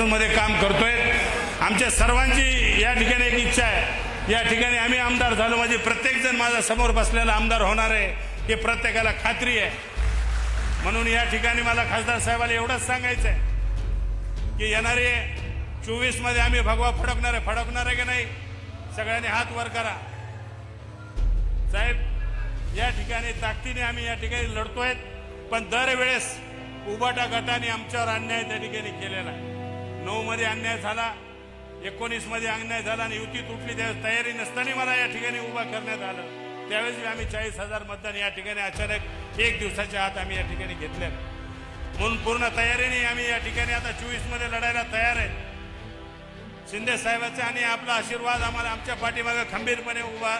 मध्ये काम करतोय. आमच्या सर्वांची या ठिकाणी एक इच्छा आहे. या ठिकाणी आम्ही आमदार झालो. म्हणजे प्रत्येकजण माझा समोर बसलेला आमदार होणार आहे हे प्रत्येकाला खात्री आहे. म्हणून या ठिकाणी मला खासदार साहेबाला एवढंच सांगायचं आहे की येणारे चोवीसमध्ये आम्ही भगवा फडकणार आहे. फडकणार आहे की नाही? सगळ्यांनी हात वर करा. साहेब या ठिकाणी ताकदीने आम्ही या ठिकाणी लढतोय पण दरवेळेस उबाटा गटाने आमच्यावर अन्याय त्या ठिकाणी केलेला आहे. नऊ मध्ये अन्याय झाला एकोणीसमध्ये अन्याय झाला आणि युती तुटली त्यावेळेस तयारी नसताना मला या ठिकाणी उभा करण्यात आलं. त्यावेळेस आम्ही चाळीस हजार मतदान या ठिकाणी अचानक एक दिवसाच्या आत आम्ही या ठिकाणी घेतले. म्हणून पूर्ण तयारीने आम्ही या ठिकाणी आता चोवीसमध्ये लढायला तयार आहे. शिंदे साहेबांचा आणि आपला आशीर्वाद आम्हाला आमच्या पाठीमागे खंबीरपणे उभा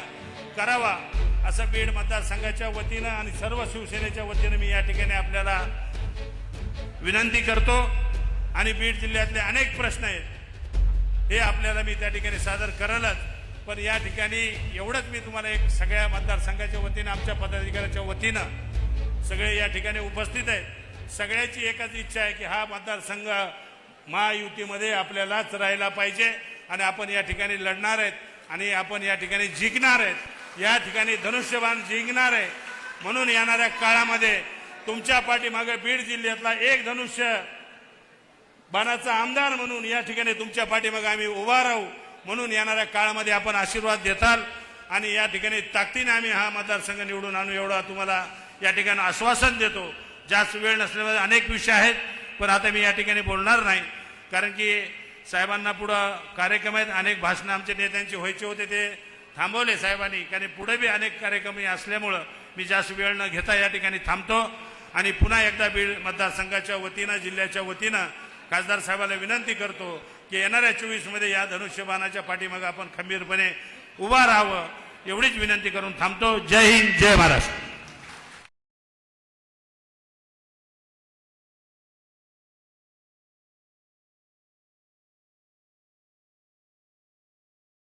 करावा असं बीड मतदारसंघाच्या वतीनं आणि सर्व शिवसेनेच्या वतीनं मी या ठिकाणी आपल्याला विनंती करतो. आणि बीड जिल्ह्यातले अनेक प्रश्न आहेत. हे आपल्याला मी त्या ठिकाणी सादर करेलच पण या ठिकाणी एवढंच मी तुम्हाला एक सगळ्या मतदारसंघाच्या वतीनं आमच्या पदाधिकाऱ्याच्या वतीनं सगळे या ठिकाणी उपस्थित आहेत. सगळ्याची एकच इच्छा आहे की हा मतदारसंघ महायुतीमध्ये आपल्यालाच राहायला पाहिजे आणि आपण या ठिकाणी लढणार आहेत आणि आपण या ठिकाणी जिंकणार आहेत. या ठिकाणी धनुष्यबाण जिंकणार आहे. म्हणून येणाऱ्या काळामध्ये तुमच्या पाठीमागे बीड जिल्ह्यातला एक धनुष्य बाणाचा आमदार म्हणून या ठिकाणी तुमच्या पाठीमागे आम्ही उभा राहू म्हणून येणाऱ्या काळामध्ये आपण आशीर्वाद देताल आणि या ठिकाणी ताकदीने आम्ही हा मतदारसंघ निवडून आणू एवढा तुम्हाला या ठिकाणी आश्वासन देतो. जास्त वेळ नसल्यामुळे अनेक विषय आहेत पण आता मी या ठिकाणी बोलणार नाही. कारण की साहेबांना पुढं कार्यक्रम आहेत अनेक भाषणं आमच्या नेत्यांचे व्हायचे होते ते थांबवले साहेबांनी. कारण पुढे बी अनेक कार्यक्रम असल्यामुळं मी जास्त वेळ न घेता या ठिकाणी थांबतो. आणि पुन्हा एकदा बीड मतदारसंघाच्या वतीनं जिल्ह्याच्या वतीनं खासदार साहेबाला विनंती करतो की येणाऱ्या चोवीसमध्ये या धनुष्यबाणाच्या पाठीमागे आपण खंबीरपणे उभा राहावं एवढीच विनंती करून थांबतो. जय हिंद जय महाराष्ट्र.